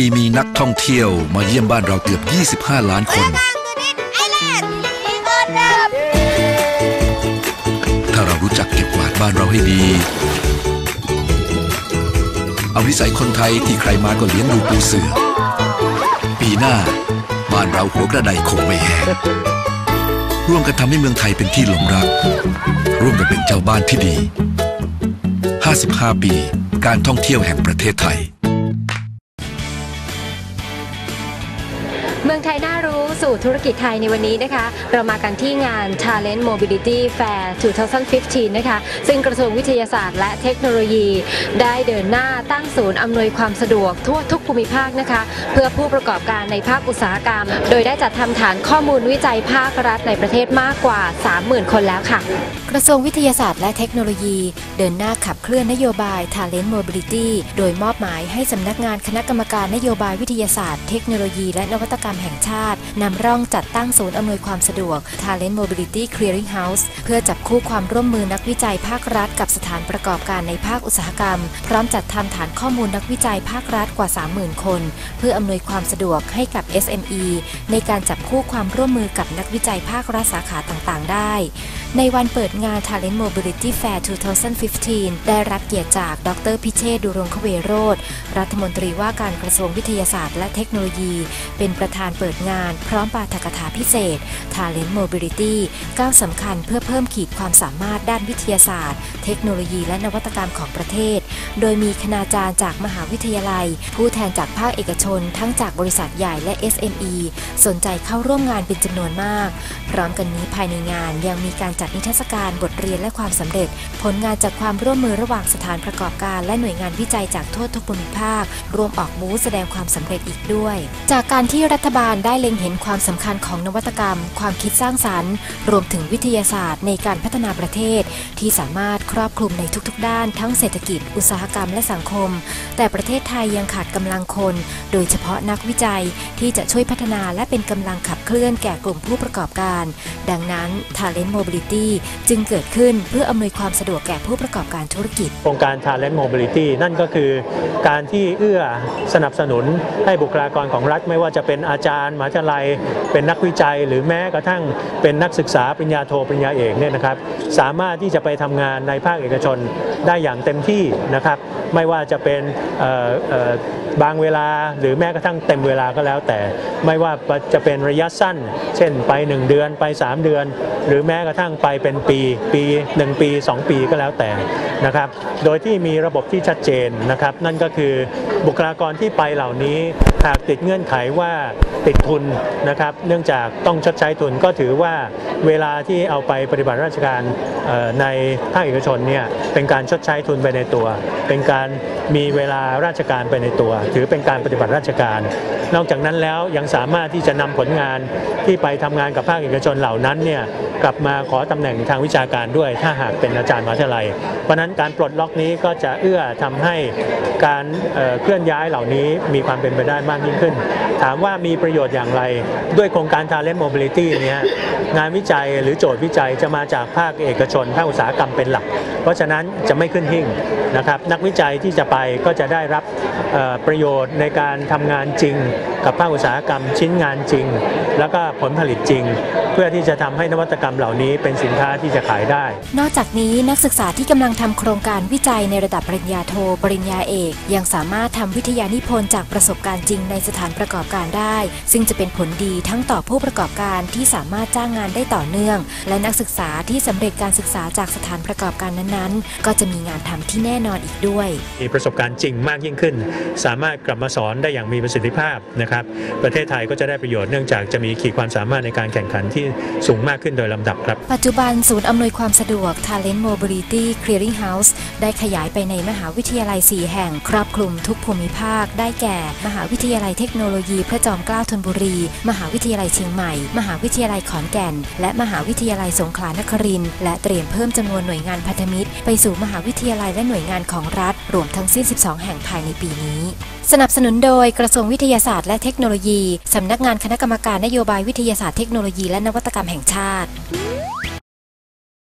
ปีมีนักท่องเที่ยวมาเยี่ยมบ้านเราเกือบ 25 ล้านคน ถ้าเรารู้จักเก็บกวาดบ้านเราให้ดี เอานิสัยคนไทยที่ใครมาก็เลี้ยงดูปูเสือ ปีหน้า บ้านเราหัวกระไดคงไม่แห้งร่วมกันทำให้เมืองไทยเป็นที่หลงรัก ร่วมกันเป็นเจ้าบ้านที่ดี 55 ปี การท่องเที่ยวแห่งประเทศไทย เมืองไทยน่ารู้สู่ธุรกิจไทยในวันนี้นะคะ เรามากันที่งาน Talent Mobility Fair 2015 นะคะ ซึ่งกระทรวงวิทยาศาสตร์และเทคโนโลยี ได้เดินหน้าตั้งศูนย์อำนวยความสะดวกทั่วทุกภูมิภาคนะคะ เพื่อผู้ประกอบการในภาคอุตสาหกรรม โดยได้จัดทำฐานข้อมูลวิจัยภาครัฐในประเทศมากกว่า 30,000 คนแล้วค่ะ กระทรวงวิทยาศาสตร์และเทคโนโลยี เดินหน้าขับเคลื่อนนโยบาย Talent Mobility โดยมอบหมายให้สำนักงานคณะกรรมการนโยบายวิทยาศาสตร์ เทคโนโลยี และนวัตกรรมแห่งชาติ นำร่องจัดตั้งศูนย์อำนวยความสะดวก Talent Mobility Clearing House เพื่อจับคู่ความร่วมมือนักวิจัยภาครัฐ กับสถานประกอบการในภาคอุตสาหกรรม พร้อมจัดทำฐานข้อมูลนักวิจัยภาครัฐ กว่า 30,000 คน เพื่ออำนวยความสะดวกให้กับ SME ในการจับคู่ความร่วมมือกับนักวิจัยภาครัฐสาขาต่างๆ ได้ ในวันเปิดงาน Talent Mobility Fair 2015 ได้รับเกียรติจาก ดรพิเชษดุรงคเวโรธรัฐมนตรีว่าการกระทรวงวิทยาศาสตร์และเทคโนโลยี เป็นประธานเปิดงาน พร้อมปาฐกถาพิเศษ Talent Mobility ก้าวสำคัญเพื่อเพิ่มขีดความสามารถด้านวิทยาศาสตร์ เทคโนโลยีและนวัตกรรมของประเทศ โดยมีคณาจารย์จากมหาวิทยาลัยผู้แทนจากภาคเอกชน ทั้งจากบริษัทใหญ่และ SME สนใจเข้าร่วมงานเป็นจำนวนมาก พร้อมกันนี้ภายในงานยังมีการจัดนิทรรศการบทเรียนและความสำเร็จ ผลงานจากความร่วมมือระหว่างสถานประกอบการ และหน่วยงานวิจัยจากทั่วทุกภูมิภาค รวมออกบูธแสดงความสำเร็จอีกด้วย จากการที่รัฐบาลได้เล็งเห็นความสำคัญของนวัตกรรม ความคิดสร้างสรรค์ รวมถึงวิทยาศาสตร์ในการพัฒนาประเทศ ที่สามารถครอบคลุมในทุกๆ ด้าน ทั้งเศรษฐกิจ อุตสาหกรรมและสังคม แต่ประเทศไทยยังขาดกำลังคน โดยเฉพาะนักวิจัยที่จะช่วยพัฒนาและเป็นกำลังขับ เคลื่อนแก่กลุ่มผู้ประกอบการ ดังนั้น Talent Mobility จึงเกิดขึ้นเพื่ออำนวยความสะดวกแก่ผู้ประกอบการธุรกิจ โครงการ Talent Mobility นั่นก็คือการที่เอื้อสนับสนุนให้บุคลากรของรัฐไม่ว่าจะเป็นอาจารย์มหาวิทยาลัย เป็นนักวิจัย หรือแม้กระทั่งเป็นนักศึกษาปริญญาโทปริญญาเอกเนี่ยนะครับสามารถที่จะไปทำงานในภาคเอกชนได้อย่างเต็มที่นะครับไม่ว่าจะเป็นบางเวลาหรือแม้กระทั่งเต็มเวลาก็แล้วแต่ ไม่ว่าจะเป็นระยะสั้น เช่นไป 1 เดือนไป 3 เดือน หรือแม้กระทั่งไปเป็นปี ปี 1 ปี 2 ปีก็แล้วแต่นะครับโดยที่มีระบบที่ชัดเจนนะครับนั่นก็คือบุคลากรที่ไปเหล่านี้หากติดเงื่อนไขว่าติดทุนนะครับเนื่องจากต้องชดใช้ทุนก็ถือว่าเวลาที่เอาไปปฏิบัติราชการในภาคเอกชนเนี่ยเป็นการชดใช้ทุนไปในตัว เป็นการมีเวลาราชการไปในตัว ถือเป็นการปฏิบัติราชการ นอกจากนั้นแล้วยังสามารถที่จะนำผลงานที่ไปทำงานกับภาคเอกชนเหล่านั้นเนี่ยกลับมาขอตำแหน่งทางวิชาการด้วย ถ้าหากเป็นอาจารย์มหาวิทยาลัย เพราะนั้นการปลดล็อกนี้ก็จะเอื้อทำให้การเเคลื่อนย้ายเหล่านี้มีความเป็นไปได้มากยิ่งขึ้น ถามว่ามีประโยชน์อย่างไร ด้วยโครงการ Talent Mobility เนี่ยงานวิจัยหรือโจทย์วิจัยจะมาจากภาคเอกชนภาคอุตสาหกรรมเป็นหลัก เพราะฉะนั้นจะไม่ขึ้นหิ่งนะครับนักวิจัยที่จะไปก็จะได้รับประโยชน์ในการทำงานจริง กับภาคอุตสาหกรรมชิ้นงานจริงแล้วก็ผลผลิตจริง เพื่อที่จะทำให้นวัตกรรมเหล่านี้เป็นสินค้าที่จะขายได้ นอกจากนี้นักศึกษาที่กำลังทำโครงการวิจัยในระดับปริญญาโท ปริญญาเอก ยังสามารถทำวิทยานิพนธ์จากประสบการณ์จริงในสถานประกอบการได้ ซึ่งจะเป็นผลดีทั้งต่อผู้ประกอบการที่สามารถจ้างงานได้ต่อเนื่อง และนักศึกษาที่สำเร็จการศึกษาจากสถานประกอบการนั้นๆ ก็จะมีงานทำที่แน่นอนอีกด้วย มีประสบการณ์จริงมากยิ่งขึ้น สามารถกลับมาสอนได้อย่างมีประสิทธิภาพนะครับ ประเทศไทยก็จะได้ประโยชน์เนื่องจากจะมีขีดความสามารถในการแข่งขันที่สูงมากขึ้นโดยลำดับครับ ปัจจุบันศูนย์อำนวยความสะดวก Talent Mobility Clearing House ได้ขยายไปในมหาวิทยาลัย 4 แห่ง ครอบคลุมทุกภูมิภาค ได้แก่ มหาวิทยาลัยเทคโนโลยีพระจอมเกล้าธนบุรี มหาวิทยาลัยเชียงใหม่ มหาวิทยาลัยขอนแก่น และมหาวิทยาลัยสงขลานครินทร์และเตรียมเพิ่มจำนวนหน่วยงานพันธมิตร ไปสู่มหาวิทยาลัยและหน่วยงานของรัฐ รวมทั้งสิ้น 12 แห่งภายในปีนี้ สนับสนุนโดยกระทรวงวิทยาศาสตร์และเทคโนโลยีสำนักงานคณะกรรมการนโยบายวิทยาศาสตร์เทคโนโลยีและนวัตกรรมแห่งชาติ